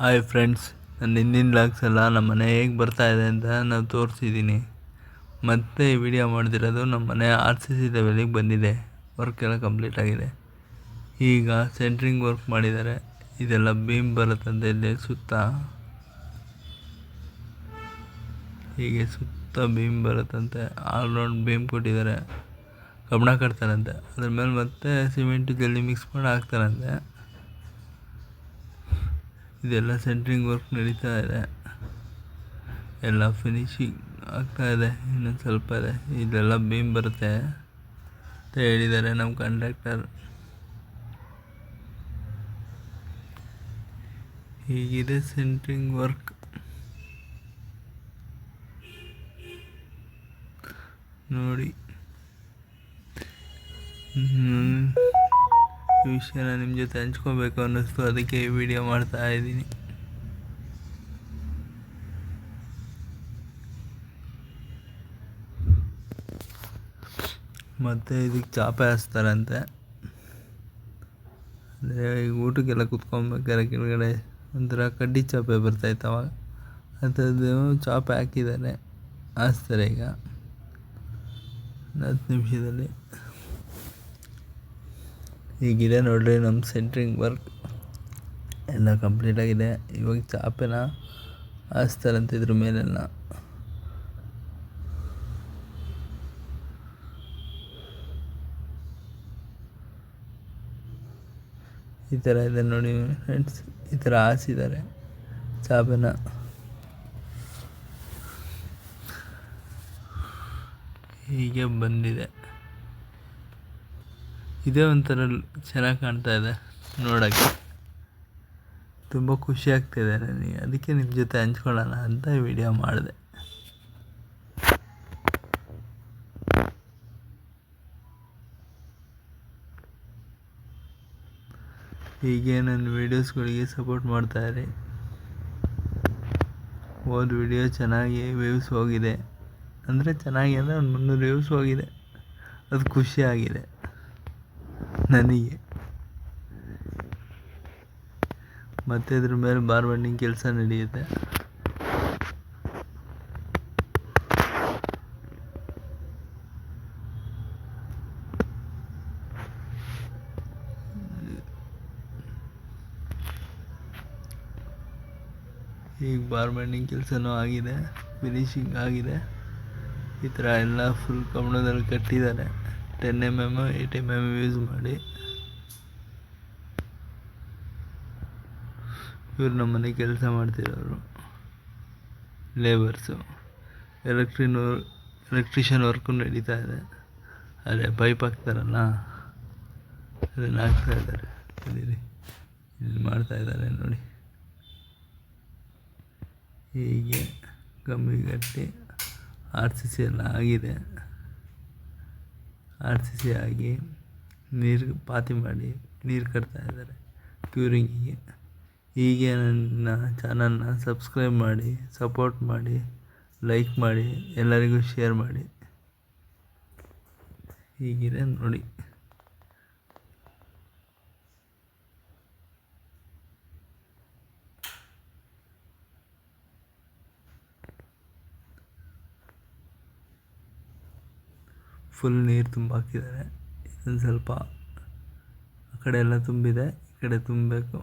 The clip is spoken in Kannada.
ಹಾಯ್ ಫ್ರೆಂಡ್ಸ್ ನನ್ನ ಹಿಂದಿನ ಲಾಗ್ಸ್ ಎಲ್ಲ ನಮ್ಮ ಮನೆ ಹೇಗೆ ಬರ್ತಾ ಇದೆ ಅಂತ ನಾನು ತೋರಿಸಿದ್ದೀನಿ ಮತ್ತೆ ಈ ವಿಡಿಯೋ ಮಾಡ್ತಿರೋದು ನಮ್ಮ ಮನೆ ಆರ್ ಸಿ ಸಿ ಲೆವೆಲಿಗೆ ಬಂದಿದೆ. ವರ್ಕ್ ಎಲ್ಲ ಕಂಪ್ಲೀಟ್ ಆಗಿದೆ. ಈಗ ಸೆಂಟ್ರಿಂಗ್ ವರ್ಕ್ ಮಾಡಿದ್ದಾರೆ ಇದೆಲ್ಲ ಬೀಮ್ ಬರುತ್ತಂತೆ ಇಲ್ಲಿ ಸುತ್ತ. ಹೀಗೆ ಸುತ್ತ ಬೀಮ್ ಬರುತ್ತಂತೆ ಆಲ್ರೌಂಡ್ ಬೀಮ್ ಕೊಟ್ಟಿದ್ದಾರೆ ಕಬ್ಬಣ ಕಟ್ತಾರಂತೆ. ಅದ್ರ ಮೇಲೆ ಮತ್ತೆ ಸಿಮೆಂಟು ಜಲ್ಲಿ ಮಿಕ್ಸ್ ಮಾಡಿ ಹಾಕ್ತಾರಂತೆ. ಇದೆಲ್ಲ ಸೆಂಟ್ರಿಂಗ್ ವರ್ಕ್ ನಡೀತಾ ಇದೆ. ಎಲ್ಲ ಫಿನಿಶಿಂಗ್ ಆಗ್ತಾ ಇದೆ. ಇನ್ನೊಂದು ಸ್ವಲ್ಪ ಇದೆ. ಇದೆಲ್ಲ ಬೀಮ್ ಬರುತ್ತೆ. ಅಂತ ಹೇಳಿದ್ದಾರೆ ನಮ್ಮ ಕಂಡಕ್ಟರ್ ಹೀಗಿದೆ ಸೆಂಟ್ರಿಂಗ್ ವರ್ಕ್ ನೋಡಿ. ಈ ವಿಷಯನ ನಿಮ್ಮ ಜೊತೆ ಹಂಚ್ಕೋಬೇಕು ಅನ್ನಿಸ್ತು. ಅದಕ್ಕೆ ಈ ವಿಡಿಯೋ ಮಾಡ್ತಾ ಇದ್ದೀನಿ. ಮತ್ತು ಇದಕ್ಕೆ ಚಾಪೆ ಹಾಸ್ತಾರಂತೆ. ಅಂದರೆ ಈಗ ಊಟಕ್ಕೆಲ್ಲ ಕುತ್ಕೊಬೇಕಾರೆ ಕೆಳಗಡೆ ಒಂಥರ ಕಡ್ಡಿ ಚಾಪೆ ಬರ್ತಾಯಿತ್ತು ಅವಾಗ. ಅಂಥದ್ದು ಚಾಪೆ ಹಾಕಿದ್ದಾರೆ. ಹಾಸ್ತಾರೆ ಈಗ. ಹತ್ತು ನಿಮಿಷದಲ್ಲಿ. ಹೀಗಿದೆ ನೋಡ್ರಿ ನಮ್ಮ ಸೆಂಟ್ರಿಂಗ್ ವರ್ಕ್ ಎಲ್ಲ ಕಂಪ್ಲೀಟ್ ಆಗಿದೆ. ಇವಾಗ ಚಾಪೆನ ಹಾಸ್ತಾರಂತೆ ಇದ್ರ ಮೇಲೆಲ್ಲ. ಈ ಥರ ಇದೆ ನೋಡಿ ಫ್ರೆಂಡ್ಸ್ ಈ ಥರ ಹಾಸಿದ್ದಾರೆ ಚಾಪೆನ. ಹೀಗೆ ಬಂದಿದೆ. ಇದೇ ಒಂಥರ ಚೆನ್ನಾಗಿ ಕಾಣ್ತಾ ಇದೆ ನೋಡೋಕ್ಕೆ. ತುಂಬ ಖುಷಿ ಆಗ್ತಿದೆ ನನಗೆ. ಅದಕ್ಕೆ ನಿಮ್ಮ ಜೊತೆ ಹಂಚ್ಕೊಳ್ಳೋಣ ಅಂತ ವಿಡಿಯೋ ಮಾಡಿದೆ. ಹೀಗೆ ನನ್ನ ವೀಡಿಯೋಸ್ಗಳಿಗೆ ಸಪೋರ್ಟ್ ಮಾಡ್ತಾಯಿರಿ ಹೋದ ವಿಡಿಯೋ ಚೆನ್ನಾಗಿ ವ್ಯೂಸ್ ಹೋಗಿದೆ. ಅಂದರೆ ಚೆನ್ನಾಗಿ ಅಂದರೆ ಒಂದು ಮುನ್ನೂರು ವ್ಯೂಸ್ ಹೋಗಿದೆ. ಅದು ಖುಷಿಯಾಗಿದೆ ನನಗೆ. ಮತ್ತೆ ಇದ್ರ ಮೇಲೆ ಬಾರ್ ಬೆಂಡಿಂಗ್ ಕೆಲಸ ನಡೆಯುತ್ತೆ. ಈಗ ಬಾರ್ ಬೆಂಡಿಂಗ್ ಕೆಲಸನೂ ಆಗಿದೆ ಫಿನಿಶಿಂಗ್ ಆಗಿದೆ. ಈ ಥರ ಎಲ್ಲ ಫುಲ್ ಕಮಣದಲ್ಲಿ ಕಟ್ಟಿದ್ದಾರೆ. Ten M M eight M M use ಮಾಡಿ. ಇವ್ರು ನಮ್ಮ ಮನೆ ಕೆಲಸ ಮಾಡ್ತಿರೋರು. ಲೇಬರ್ಸು ಎಲೆಕ್ಟ್ರಿನ್ ಎಲೆಕ್ಟ್ರಿಷಿಯನ್ ವರ್ಕು ನಡೀತಾ ಇದೆ. ಅದೇ ಪೈಪ್ ಹಾಕ್ತಾರಲ್ಲ, ಅದನ್ನು ಹಾಕ್ತಾ ಇದ್ದಾರೆ. ಇಲ್ಲಿ ಇಲ್ಲಿ ಮಾಡ್ತಾ ಇದ್ದಾರೆ ನೋಡಿ. ಹೀಗೆ ಕಮ್ಮಿ ಗಟ್ಟಿ ಆರ್ ಸಿ ಸಿ ಎಲ್ಲ ಆಗಿದೆ. ಆರ್ ಸಿ ಸಿ ಆಗಿ ನೀರು ಪಾತಿ ಮಾಡಿ ನೀರು ಕಟ್ತಾ ಇದ್ದಾರೆ. ಕ್ಯೂರಿಂಗಿಗೆ ಹೀಗೆ ನನ್ನ ಚಾನಲ್ನ ಸಬ್ಸ್ಕ್ರೈಬ್ ಮಾಡಿ ಸಪೋರ್ಟ್ ಮಾಡಿ ಲೈಕ್ ಮಾಡಿ, ಎಲ್ಲರಿಗೂ ಶೇರ್ ಮಾಡಿ. ಹೀಗಿದೆ ನೋಡಿ. ಫುಲ್ ನೀರು ತುಂಬ ಹಾಕಿದ್ದಾರೆ ಇದೊಂದು ಸ್ವಲ್ಪ ಆ ಕಡೆ ಎಲ್ಲ ತುಂಬಿದೆ ಈ ಕಡೆ ತುಂಬಬೇಕು.